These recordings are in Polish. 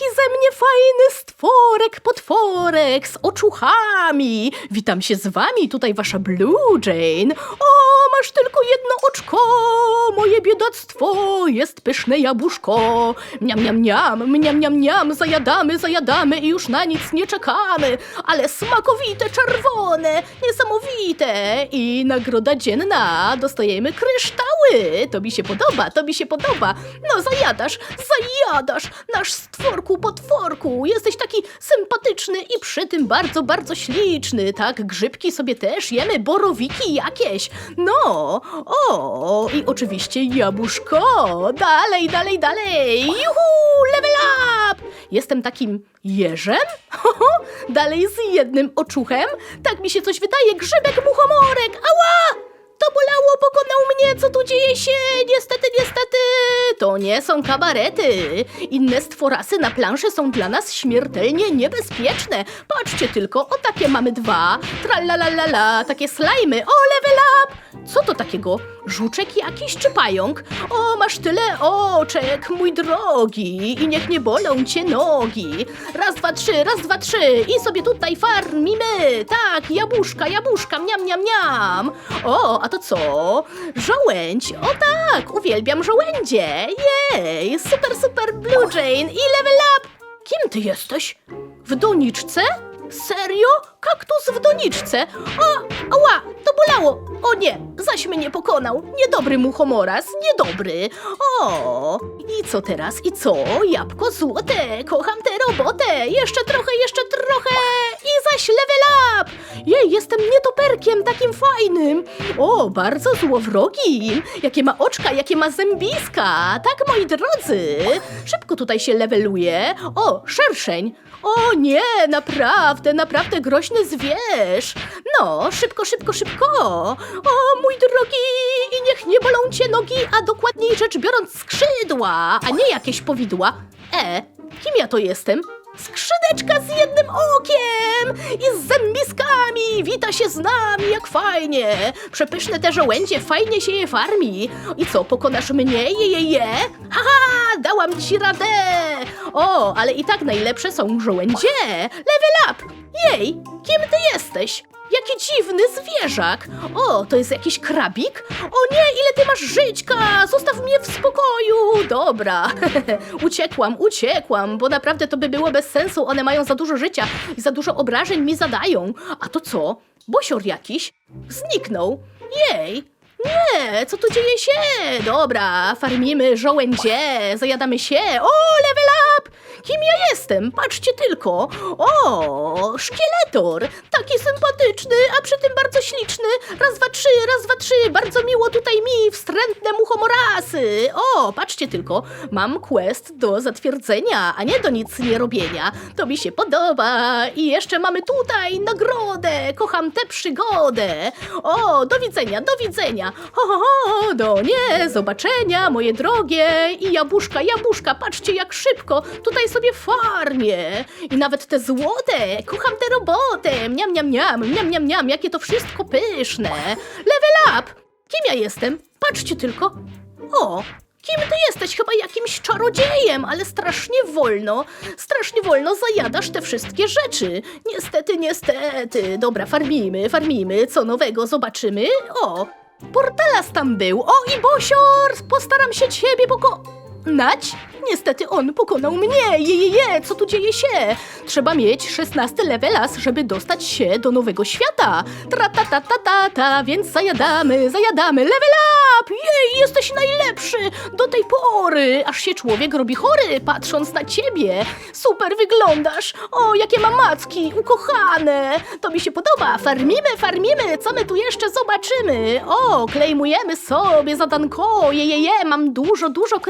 Jaki ze mnie fajny stworek, potworek z oczuchami. Witam się z wami, tutaj wasza Blue Jane. O, masz tylko jedno oczko, moje biedactwo, jest pyszne jabłuszko. Miam, miam, miam, miam, miam, miam, zajadamy, zajadamy i już na nic nie czekamy. Ale smakowite, czerwone, niesamowite. I nagroda dzienna, dostajemy To mi się podoba, to mi się podoba. No zajadasz, zajadasz, nasz stworku, potworku. Jesteś taki sympatyczny i przy tym bardzo, bardzo śliczny. Tak, grzybki sobie też jemy, borowiki jakieś. No, o, i oczywiście jabłuszko. Dalej, dalej, dalej. Juhu, level up. Jestem takim jeżem? dalej z jednym oczuchem? Tak mi się coś wydaje, grzybek, muchomorek. Ała! To bolało, pokonał mnie, co tu dzieje się? Niestety, niestety, to nie są kabarety. Inne stworasy na planszy są dla nas śmiertelnie niebezpieczne. Patrzcie tylko, o takie mamy dwa. Tralalala, takie slajmy. O, up! Co to takiego? Żuczek jakiś czy pająk? O, masz tyle oczek, mój drogi, i niech nie bolą cię nogi. Raz, dwa, trzy, raz, dwa, trzy, i sobie tutaj farmimy. Tak, jabłuszka, jabłuszka, miam, miam, miam. O, a to co? Żołędź. O tak, uwielbiam żołędzie. Jej, super, super, Blue Jane i level up. Kim ty jesteś? W doniczce? Serio? Kaktus w doniczce? O, ała, to bolało. O nie, zaś mnie pokonał. Niedobry muchomoras, niedobry. O, i co teraz? I co? Jabłko złote, kocham tę robotę. Jeszcze trochę, jeszcze trochę i zaś level up. Jej, jestem nietoperkiem takim fajnym. O, bardzo złowrogim. Jakie ma oczka, jakie ma zębiska. Tak, moi drodzy. Szybko tutaj się leveluje. O, szerszeń. O nie, naprawdę, naprawdę groźny zwierz. No, szybko, szybko, szybko. O, mój drogi, i niech nie bolą cię nogi, a dokładniej rzecz biorąc skrzydła, a nie jakieś powidła. E, kim ja to jestem? Skrzydeczka z jednym okiem i z zębiskami. Wita się z nami, jak fajnie. Przepyszne te żołędzie, fajnie się je farmi. I co, pokonasz mnie, je, je, je? Haha, dałam ci radę. O, ale i tak najlepsze są żołędzie. Level up. Jej, kim ty jesteś? Jaki dziwny zwierzak! O, to jest jakiś krabik? O nie, ile ty masz żyćka! Zostaw mnie w spokoju! Dobra, uciekłam, uciekłam, bo naprawdę to by było bez sensu. One mają za dużo życia i za dużo obrażeń mi zadają. A to co? Bosior jakiś? Zniknął. Jej! Nie, co tu dzieje się? Dobra, farmimy żołędzie, zajadamy się. O, level up! Kim ja jestem? Patrzcie tylko. O, szkieletor. Taki sympatyczny, a przy tym bardzo śliczny. Raz, dwa, trzy, raz, dwa, trzy. Bardzo miło tutaj mi, wstrętne muchomorasy. O, patrzcie tylko. Mam quest do zatwierdzenia, a nie do nic nie robienia. To mi się podoba. I jeszcze mamy tutaj nagrodę. Kocham tę przygodę. O, do widzenia, do widzenia. Ho, ho, ho, do nie, zobaczenia, moje drogie. I jabłuszka, jabłuszka, patrzcie jak szybko. Tutaj sobie farmię. I nawet te złote. Kocham tę robotę. Miam, miam, miam, miam, miam, miam. Jakie to wszystko pyszne. Level up. Kim ja jestem? Patrzcie tylko. O, kim ty jesteś? Chyba jakimś czarodziejem, ale strasznie wolno. Strasznie wolno zajadasz te wszystkie rzeczy. Niestety, niestety. Dobra, farmimy, farmimy. Co nowego zobaczymy? O, Portalas tam był. O, i Bosior! Postaram się ciebie pokonać. Niestety on pokonał mnie. Je, je, je, co tu dzieje się? Trzeba mieć 16 levelas, żeby dostać się do nowego świata. Tra ta ta ta ta ta, więc zajadamy, zajadamy. Level up! Jej, jesteś najlepszy do tej pory. Aż się człowiek robi chory, patrząc na ciebie. Super wyglądasz. O, jakie ma macki, ukochane. To mi się podoba. Farmimy, farmimy. Co my tu jeszcze zobaczymy? O, klejmujemy sobie zadanko. Je, je, je, mam dużo, dużo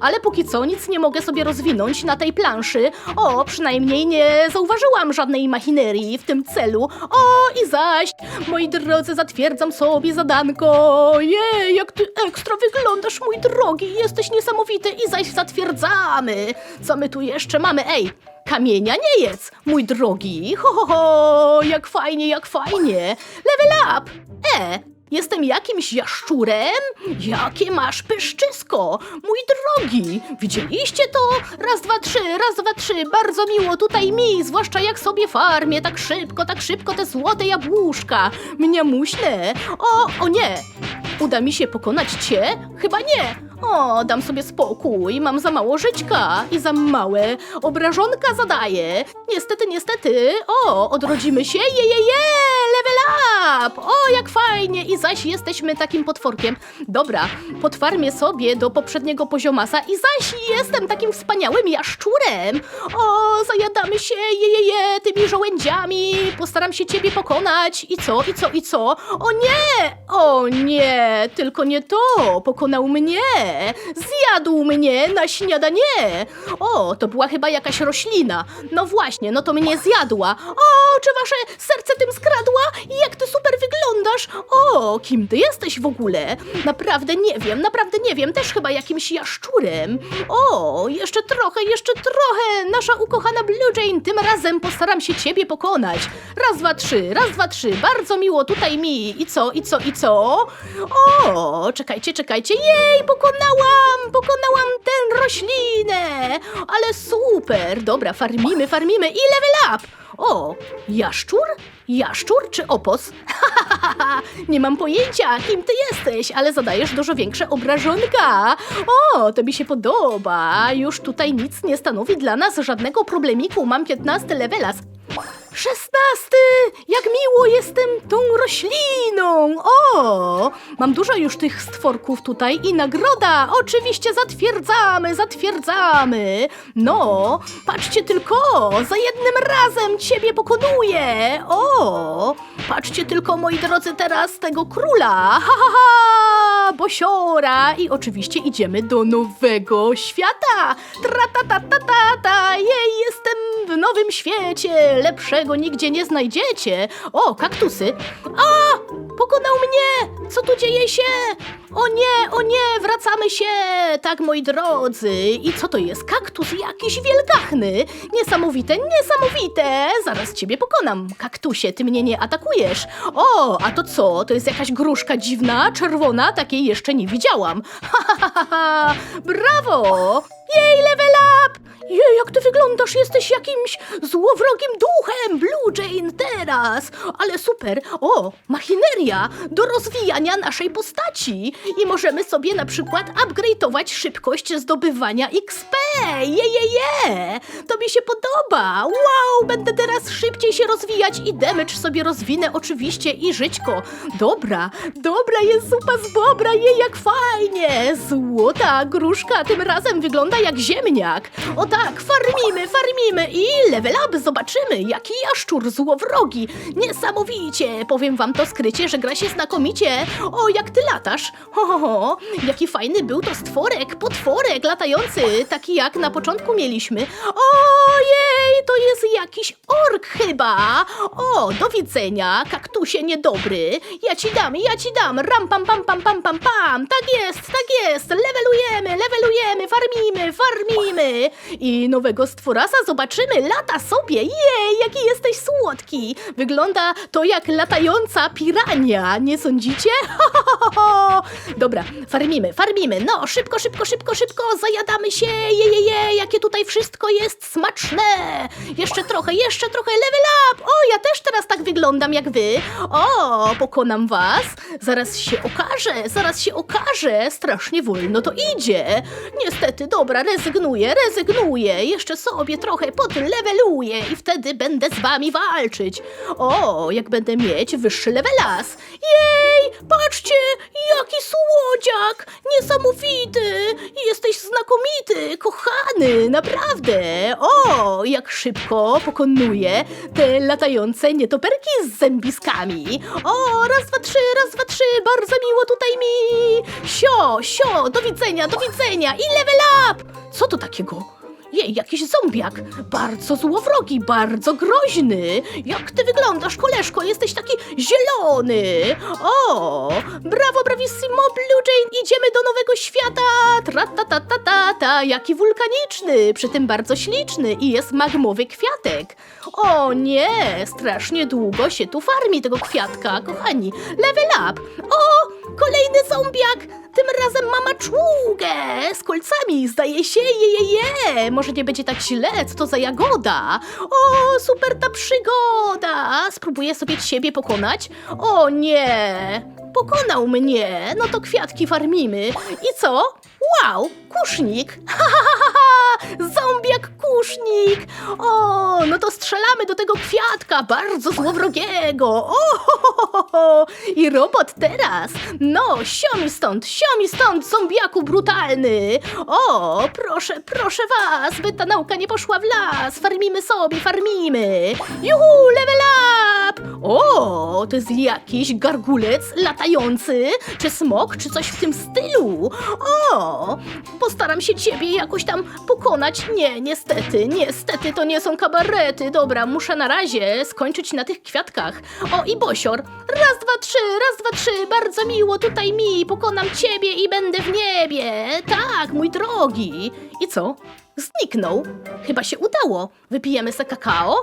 ale póki co nic nie mogę sobie rozwinąć na tej planszy. O, przynajmniej nie zauważyłam żadnej machinerii w tym celu. O, i zaś, moi drodzy, zatwierdzam sobie zadanko. Jej, jak ty ekstra wyglądasz, mój drogi, jesteś niesamowity i zaś zatwierdzamy. Co my tu jeszcze mamy? Ej, kamienia nie jest, mój drogi. Ho, ho, ho, jak fajnie, jak fajnie. Level up. E, Jestem jakimś jaszczurem? Jakie masz pyszczysko, mój drogi. Widzieliście to? Raz, dwa, trzy, raz, dwa, trzy. Bardzo miło tutaj mi, zwłaszcza jak sobie farmię tak szybko, tak szybko te złote jabłuszka. Mniamuśne. O, o nie. Uda mi się pokonać cię? Chyba nie. O, dam sobie spokój, mam za mało żyćka i za małe obrażonka zadaję. Niestety, niestety. O, odrodzimy się, je, je, je, level up! O, jak fajnie! I zaś jesteśmy takim potworkiem. Dobra, potwarmię sobie do poprzedniego poziomasa i zaś jestem takim wspaniałym jaszczurem. O, zajadamy się, je, je, je, tymi żołędziami. Postaram się ciebie pokonać. I co, i co, i co? O nie! O nie, tylko nie to. Pokonał mnie. Zjadł mnie na śniadanie. O, to była chyba jakaś roślina. No właśnie, no to mnie zjadła. O, czy wasze serce tym skradła? Jak ty super wyglądasz? O, kim ty jesteś w ogóle? Naprawdę nie wiem, naprawdę nie wiem. Też chyba jakimś jaszczurem. O, jeszcze trochę, jeszcze trochę. Nasza ukochana Blue Jane, tym razem postaram się ciebie pokonać. Raz, dwa, trzy, raz, dwa, trzy. Bardzo miło tutaj mi. I co, i co, i co? O, czekajcie, czekajcie. Jej, pokonałam, pokonałam tę roślinę. Ale super. Dobra, farmimy, farmimy i level up. O, jaszczur? Jaszczur czy opos? Nie mam pojęcia, kim ty jesteś, ale zadajesz dużo większe obrażonka. O, to mi się podoba. Już tutaj nic nie stanowi dla nas żadnego problemiku. Mam 15 levelas. Szesnasty! Jak miło jestem tą rośliną! O! Mam dużo już tych stworków tutaj i nagroda! Oczywiście zatwierdzamy, zatwierdzamy! No, patrzcie tylko! Za jednym razem ciebie pokonuję! O! Patrzcie tylko, moi drodzy, teraz tego króla! Ha, ha, ha! Bosiora! I oczywiście idziemy do nowego świata! Tra ta ta ta ta ta! Jej, świecie! Lepszego nigdzie nie znajdziecie! O, kaktusy! A! Pokonał mnie! Co tu dzieje się? O nie, o nie, wracamy się! Tak, moi drodzy. I co to jest? Kaktus jakiś wielgachny! Niesamowite, niesamowite! Zaraz ciebie pokonam. Kaktusie, ty mnie nie atakujesz. O, a to co? To jest jakaś gruszka dziwna, czerwona? Takiej jeszcze nie widziałam. Ha, ha, ha, ha. Brawo! Jej, level up! Jej, jak ty wyglądasz? Jesteś jakimś złowrogim duchem, Blue Jane, teraz! Ale super! O, machineria do rozwijania naszej postaci! I możemy sobie na przykład upgrade'ować szybkość zdobywania XP! Je, je, je! To mi się podoba! Wow, będę teraz szybciej się rozwijać i damage sobie rozwinę oczywiście i żyćko. Dobra, dobra, jest zupa z bobra, jej, jak fajnie! Złota gruszka tym razem wygląda jak ziemniak. O tak, farmimy, farmimy i level up, zobaczymy, jaki jaszczur złowrogi. Niesamowicie, powiem wam to skrycie, że gra się znakomicie. O, jak ty latasz. Ho, ho, ho, jaki fajny był to stworek, potworek latający, taki jak na początku mieliśmy. Ojej, to jest jakiś ork chyba. O, do widzenia, kaktusie niedobry. Ja ci dam, ja ci dam, ram pam pam pam pam pam pam. Tak jest, tak jest, levelujemy, levelujemy, farmimy, farmimy. I nowego stworasa zobaczymy, lata sobie. Jej, jaki jesteś słodki. Wygląda to jak latająca pirania, nie sądzicie? Dobra, farmimy, farmimy. No, szybko, szybko, szybko, szybko, zajadamy się. Je, je, je, jakie tutaj wszystko jest smaczne. Jeszcze trochę, jeszcze trochę, level up. O, ja też teraz tak wyglądam jak wy. O, pokonam was. Zaraz się okaże, zaraz się okaże. Strasznie wolno to idzie. Niestety, dobra, rezygnuję, rezygnuję. Jeszcze sobie trochę podleveluję i wtedy będę z wami walczyć. O, jak będę mieć wyższy levelas. Jej, patrzcie, jaki słodziak. Niesamowity. Jesteś znakomity, kochany, naprawdę. O, jak szybko pokonuję te latające nietoperki z zębiskami. O, raz, dwa, trzy, raz, dwa, trzy, bardzo miło tutaj mi. Sio, sio, do widzenia, do widzenia i level up. Co to takiego? Jej, jakiś zombiak. Bardzo złowrogi, bardzo groźny. Jak ty wyglądasz, koleżko? Jesteś taki zielony. O, brawo, bravissimo, Blue Jane. Idziemy do nowego świata. Tra ta ta ta ta ta. Jaki wulkaniczny, przy tym bardzo śliczny i jest magmowy kwiatek. O nie, strasznie długo się tu farmi tego kwiatka, kochani. Level up. O, kolejny zombiak. Tym razem ma maczugę z kolcami, zdaje się, je, je, je. Może nie będzie tak źle, co to za jagoda. O, super ta przygoda. Spróbuję sobie siebie pokonać. O nie, pokonał mnie. No to kwiatki farmimy. I co? Wow, kusznik. Ha, ha, ha, ha, ha. Zombiak kusznik. O, no to strzelamy do tego kwiatka, bardzo złowrogiego. O, ho. I robot teraz. No, siomi stąd, siomi stąd, zombiaku brutalny. O, proszę, proszę was, by ta nauka nie poszła w las. Farmimy sobie, farmimy. Juhu, level up. O, to jest jakiś gargulec latający, czy smok, czy coś w tym stylu. O, postaram się ciebie jakoś tam pokonać. Nie, niestety, niestety to nie są kabarety. Dobra, muszę na razie skończyć na tych kwiatkach. O, i Bosior. Raz, dwa, trzy, raz, dwa, trzy. Bardzo miło tutaj mi. Pokonam ciebie i będę w niebie. Tak, mój drogi. I co? Zniknął. Chyba się udało. Wypijemy se kakao?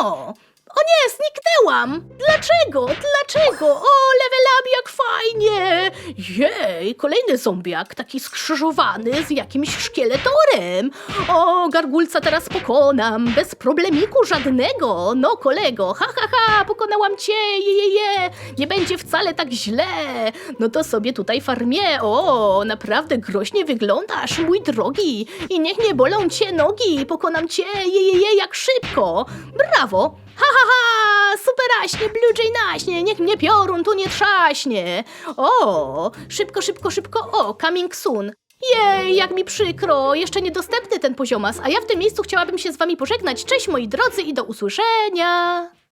O, o nie, zniknęłam! Dlaczego? Dlaczego? O, level up, jak fajnie! Jej, kolejny zombiak, taki skrzyżowany z jakimś szkieletorem. O, gargulca teraz pokonam, bez problemiku żadnego. No, kolego, ha, ha, ha, pokonałam cię, je, je, je. Nie będzie wcale tak źle. No to sobie tutaj farmię. O, naprawdę groźnie wyglądasz, mój drogi. I niech nie bolą cię nogi, pokonam cię, je, je, je, jak szybko. Brawo! Ha, ha, ha! Superaśnie, Blue Jay naśnie, niech mnie piorun tu nie trzaśnie. O, szybko, szybko, szybko, o, coming soon. Jej, jak mi przykro, jeszcze niedostępny ten poziomas, a ja w tym miejscu chciałabym się z wami pożegnać. Cześć moi drodzy i do usłyszenia!